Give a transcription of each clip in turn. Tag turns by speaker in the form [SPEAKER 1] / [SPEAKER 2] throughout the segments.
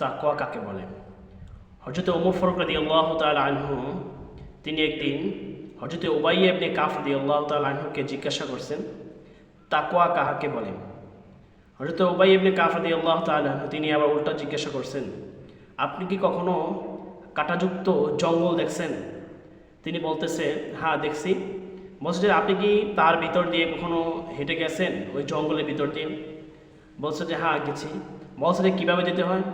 [SPEAKER 1] তাকওয়া কাকে বলে? হজরত ওমর ফরুক রাদি আল্লাহ তাল আনহু, তিনি একদিন হজরত ওবাই এবনে কাফ রাদি আল্লাহ তাল আনহুকে জিজ্ঞাসা করছেন, তাকওয়া কাহাকে বলে? হজরত ওবাই এবনে কাফ রাদি আল্লাহ তাল আনহু, তিনি আবার উল্টা জিজ্ঞাসা করছেন, আপনি কি কখনো কাঁটাযুক্ত জঙ্গল দেখছেন? তিনি বলতেছে হ্যাঁ দেখছি। বলছে, আপনি কি তার ভিতর দিয়ে কখনো হেঁটে গেছেন? ওই জঙ্গলের ভিতর দিয়ে? বলছে যে হ্যাঁ গেছি। বলছে যে, কীভাবে যেতে হয়?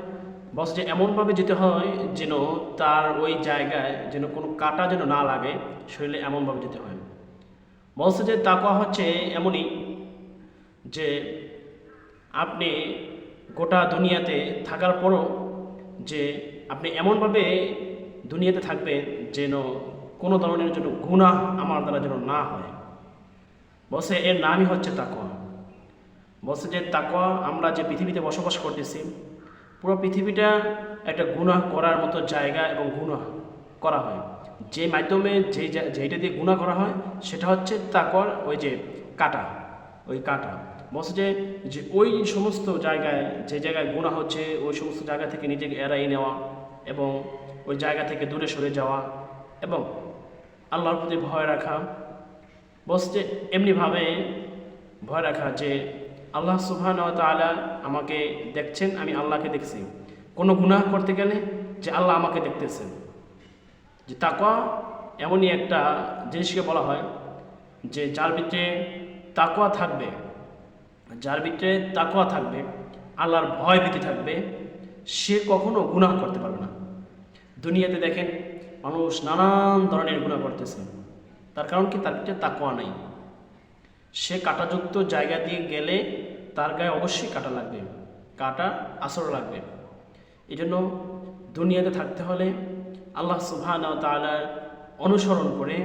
[SPEAKER 1] যে এমনভাবে যেতে হয় যেন তার ওই জায়গায় যেন কোনো কাটা যেন না লাগে, শরীরে এমনভাবে যেতে হয়। বলছে যে তাকওয়া হচ্ছে এমনই যে আপনি গোটা দুনিয়াতে থাকার পরও যে আপনি এমনভাবে দুনিয়াতে থাকবেন যেন কোনো ধরনের যেন গুনাহ আমার দ্বারা যেন না হয়। বসে, এর নামই হচ্ছে তাকওয়া। বলছে যে তাকওয়া আমরা যে পৃথিবীতে বসবাস করতেছি পুরো পৃথিবীটা একটা গুনাহ করার মতো জায়গা এবং গুনাহ করা হয়। যে মাধ্যমে যে যেইটা দিয়ে গুনাহ করা হয়, সেটা হচ্ছে তাকওয়ার ওই যে কাটা, ওই কাটা। বলছে যে যে ওই সমস্ত জায়গায়, যে জায়গায় গুনাহ হচ্ছে, ওই সমস্ত জায়গা থেকে নিজেকে এড়াই নেওয়া এবং ওই জায়গা থেকে দূরে সরে যাওয়া এবং আল্লাহর প্রতি ভয় রাখা। বলছে যে এমনিভাবে ভয় রাখা যে আল্লাহ সুবহান তাআলা আমাকে দেখছেন, আমি আল্লাহকে দেখছি। কোনো গুনাহ করতে গেলে যে আল্লাহ আমাকে দেখতেছেন। যে তাকওয়া এমনই একটা জিনিসকে বলা হয় যে যার ভিতরে তাকওয়া থাকবে, যার ভিতরে তাকওয়া থাকবে, আল্লাহর ভয় ভীতি থাকবে, সে কখনো গুনাহ করতে পারবে না। দুনিয়াতে দেখেন মানুষ নানান ধরনের গুনাহ করতেছে। তার কারণ কি? তার ভিতরে তাকওয়া নেই। সে কাঁটাযুক্ত জায়গা দিয়ে গেলে তার গায়ে অবশ্যই কাটা লাগবে, কাটা আসর লাগবে। এই জন্য দুনিয়াতে থাকতে হলে আল্লাহ সুবহান তালার অনুসরণ করে,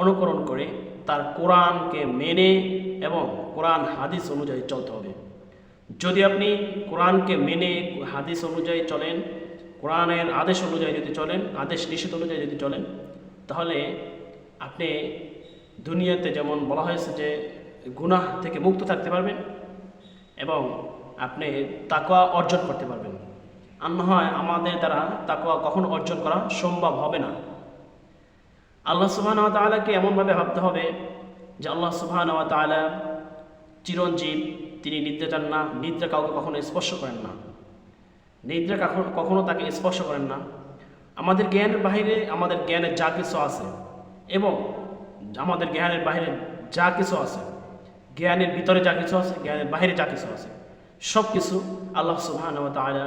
[SPEAKER 1] অনুকরণ করে তার কোরআনকে মেনে এবং কোরআন হাদিস অনুযায়ী চলতে হবে। যদি আপনি কোরআনকে মেনে হাদিস অনুযায়ী চলেন, কোরআনের আদেশ অনুযায়ী যদি চলেন, আদেশ নিষেধ অনুযায়ী যদি চলেন, তাহলে আপনি দুনিয়াতে যেমন বলা হয়েছে যে গুনাহ থেকে মুক্ত থাকতে পারবেন এবং আপনি তাকোয়া অর্জন করতে পারবেন। আর হয় আমাদের দ্বারা তাকোয়া কখনো অর্জন করা সম্ভব হবে না। আল্লাহ সুবহান ওয়া তাআলাকে এমনভাবে ভাবতে হবে যে আল্লাহ সুবহান ওয়া তাআলা চিরঞ্জীব, তিনি নিদ্রা চান না, নিদ্রা কাউকে কখনো স্পর্শ করেন না। নিদ্রা কখনো তাকে স্পর্শ করেন না। আমাদের জ্ঞানের বাইরে আমাদের জ্ঞানের যা কিছু আছে এবং আমাদের জ্ঞানের বাইরে যা কিছু আছে জ্ঞানের ভিতরে যা কিছু আছে, জ্ঞানের বাইরে যা কিছু আছে সব কিছু আল্লাহ তাআলা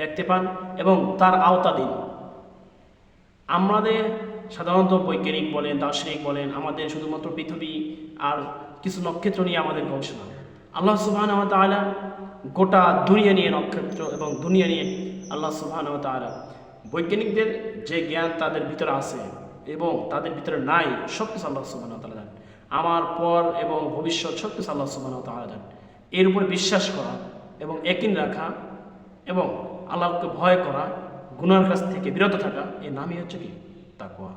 [SPEAKER 1] দেখতে পান এবং তার আওতাধীন। আমাদের সাধারণত বৈজ্ঞানিক বলেন, দার্শনিক বলেন, আমাদের শুধুমাত্র পৃথিবী আর কিছু নক্ষত্র নিয়ে আমাদের গবেষণা। আল্লাহ সুবহান ওয়া তাআলা গোটা দুনিয়া নিয়ে নক্ষত্র এবং দুনিয়া নিয়ে আল্লাহ সুবহান ওয়া তাআলা বৈজ্ঞানিকদের যে জ্ঞান তাদের ভিতরে আছে এবং তাদের ভিতরে নাই সব কিছু আল্লাহ সুবহান জানেন আমার পর এবং ভবিষ্যৎ সব কিছু আল্লাহ জানেন এর উপর বিশ্বাস করা এবং একিন রাখা এবং আল্লাহকে ভয় করা, গুনার কাছ থেকে বিরত থাকা, এর নামই হচ্ছে কি? তাকওয়া।